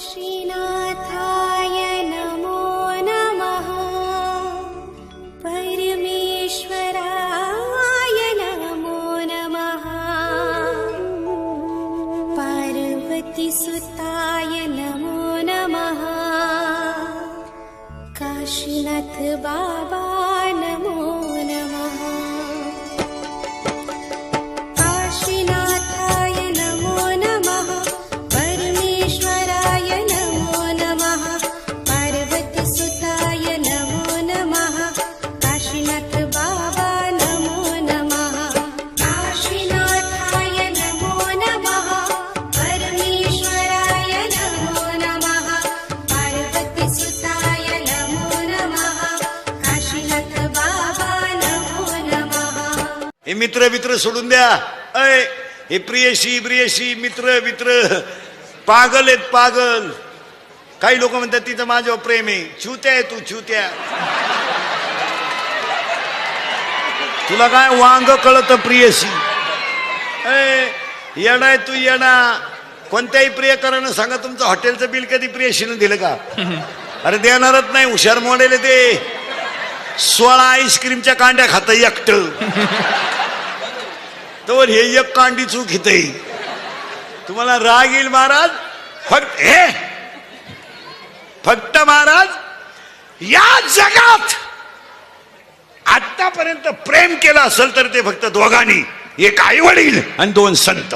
श्रीना हे मित्र मित्र सोडून द्या. अय हे प्रियशी प्रियशी मित्र मित्र. पागल आहेत पागल. काही लोक म्हणतात तिचं माझ्यावर प्रेम आहे. चुत्या आहे तू चुत्या तुला काय वांग कळत प्रियशी? अय येणा आहे तू येणा कोणत्याही प्रियकरानं सांगा तुमचं हॉटेलचं बिल कधी प्रियशीनं दिलं का? अरे देणारच नाही हुशार मॉडेल ते. सोळा आईस्क्रीमच्या कांड्या खात एकट. तर हे एक कांडी चूक हित तुम्हाला राग येईल महाराज फक्त हे. फक्त महाराज या जगात आतापर्यंत प्रेम केलं असेल तर ते फक्त दोघांनी एक आई वडील आणि दोन संत.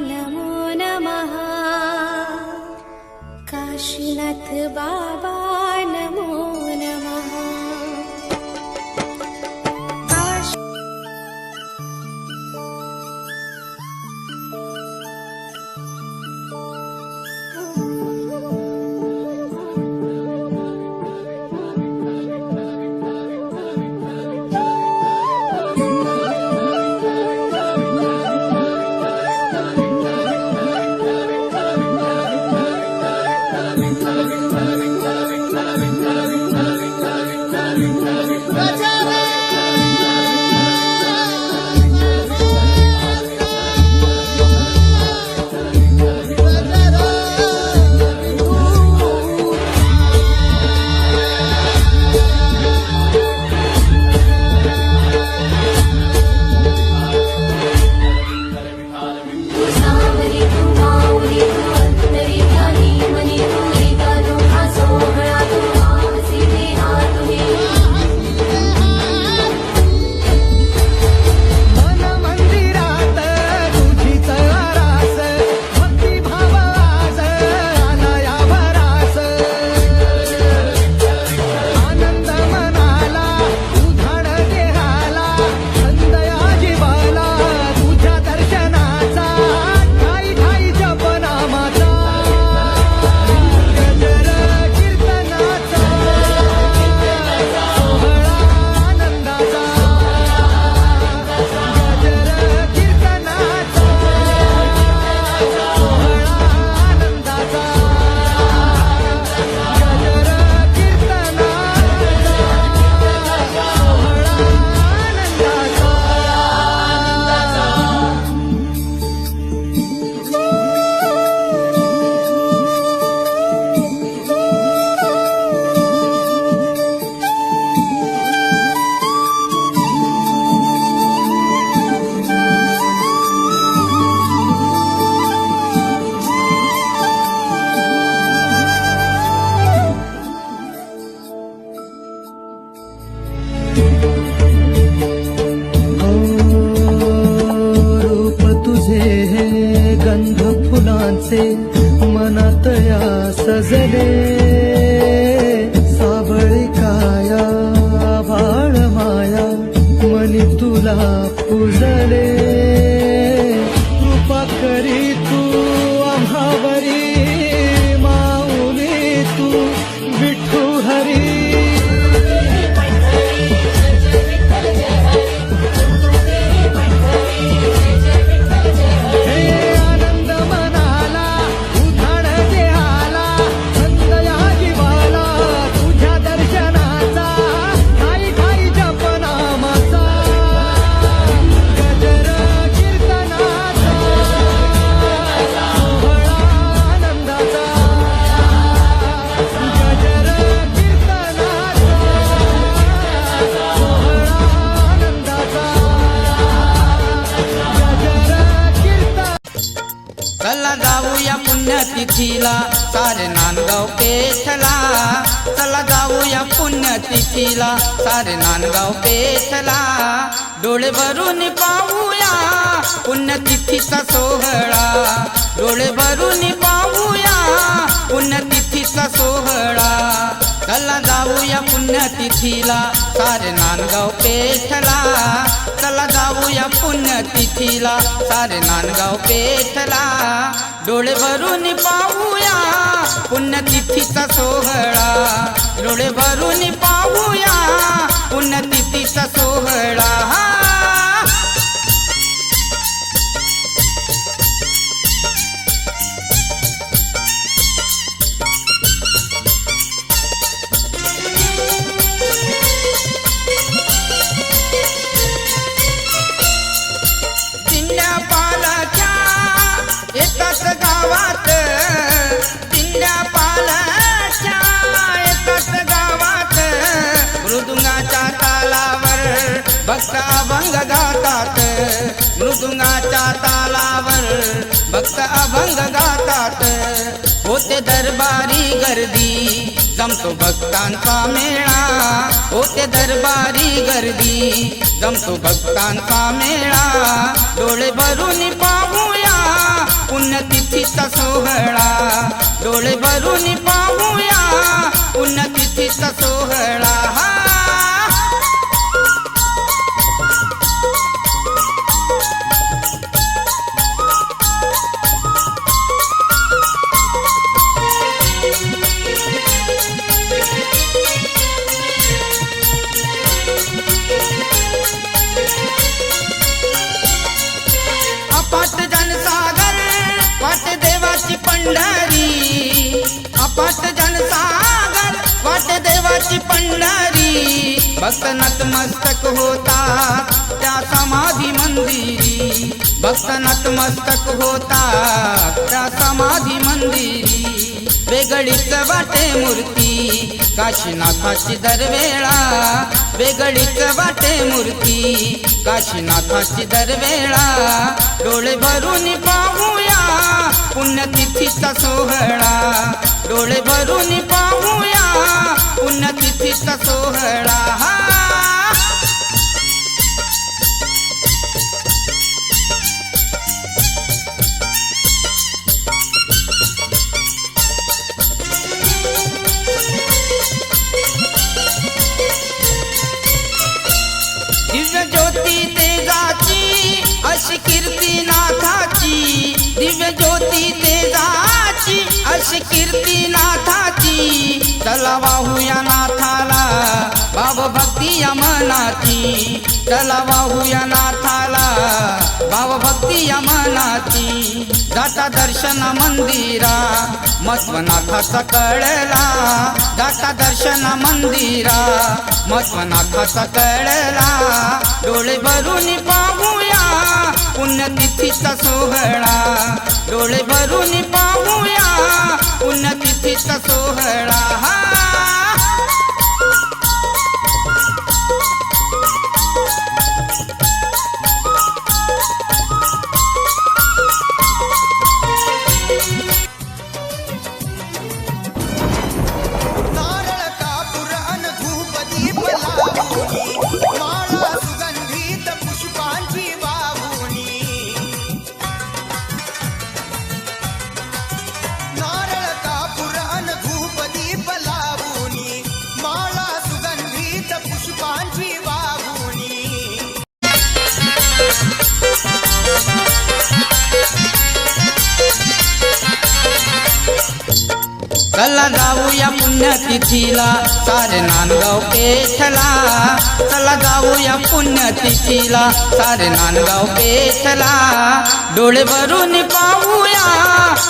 नमो नमः। काशीनाथ बाबा जाऊया पुण्यतिथीला सारे नांदगाव पेठला. डोळे भरून पाहूया पुण्यतिथीचा सोहळा. डोळे भरून पाहूया पुण्यतिथीचा सोहळा. चला जाऊया पुण्यतिथीला सारे नांदगाव पेठला. चला जाऊया पुण्यतिथीला सारे नांदगाव पेठला. डोळे भरून पाहूया पुण्यतिथीचा सोहळा. डोळे भरून पाहूया पुण्यतिथीचा सोहळा. येतात गावात दिंड्या येतात गावात. मृदुंगाच्या तालावर भक्त अभंग गातात. मृदुंगाच्या तालावर भक्त अभंग गातात. होते दरबारी गर्दी जमतो भक्तांचा मेळा. होते दरबारी गर्दी जमतो भक्तांचा मेळा. डोळे भरून पाहूया तिथीचा सोहळा. डोळे भरून पाहूया पुन्हा तिथीचा सोहळा. देवाची पंढरी. अपाट जनसागर वाट देवाची पंढरी. भक्त नतमस्तक होता त्या समाधी मंदिरी. भक्त नतमस्तक होता त्या समाधी मंदिरी. वेगळीच वाटे मूर्ती काशीनाथाची दरवेळा. वेगळीच वाटे मूर्ती काशीनाथाची दरवेळा. डोळे भरून पाहूया पुण्यतिथीचा सोहळा. डोळे भरून पाहूया पुण्यतिथीचा सोहळा. अशी कीर्ती नाथाची. चला वाहूया नाथाला बाब भक्ती या मनाची. चला वाहूया नाथाला भाव भक्ती या मनाची. जाता दर्शन मंदिरा मत्वनाथाचा कळला. जाता दर्शन मंदिरा मस्वनाथा कळला. डोळे भरून पाहू पुण्यतिथीचा सोहळा. डोळे भरून पाहूया पुण्यतिथीचा सोहळा. चला जाऊया पुण्यतिथीला. सारे नांदगाव पेठला चला जाऊया पुण्यतिथीला. सारे नांदगाव पेठला डोळे भरून पाहूया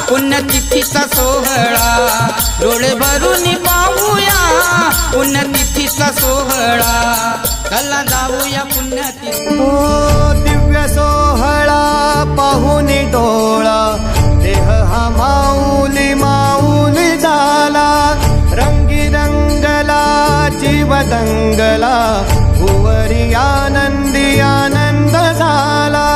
पुण्यतिथीचा सोहळा. डोळे भरून पाहूया पुण्यतिथीचा सोहळा. चला जाऊया पुण्यतिथी ओ दिव्य सोहळा पाहून डोळा. देह हा माऊली झाला. रंगी रंगला जीव दंगला भुवरी आनंदी आनंद झाला.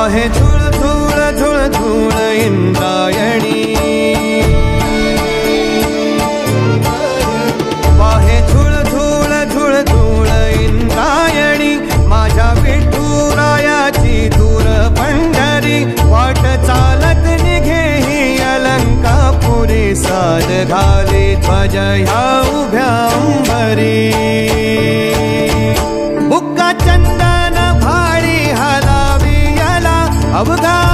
आहे झुळ झुळ झुळ झुळ इंद्रायणी. आहे झुळ झुळ झुळ झुळ इंद्रायणी. माझ्या विठुरायाची दूर पंढरी. वाट चालत निघे ही अलंकापुरी. साध घाली ध्वज ह्या उभ्या उंबरी அவதான்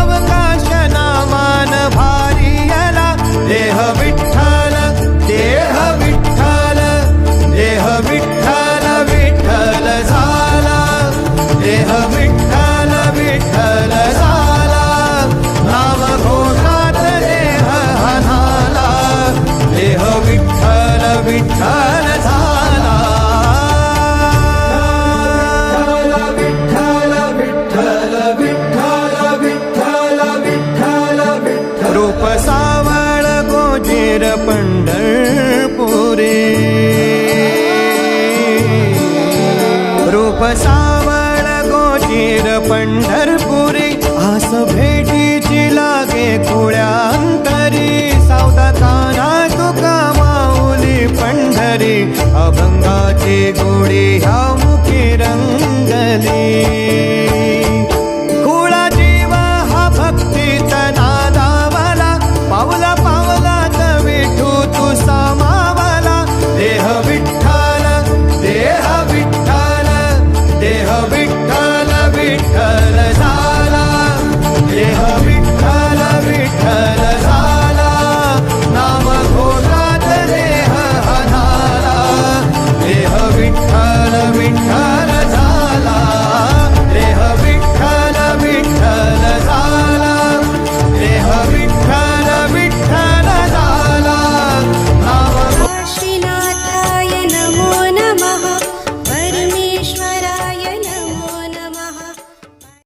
अभंगाची गोडी ह्या मुखी रंगली.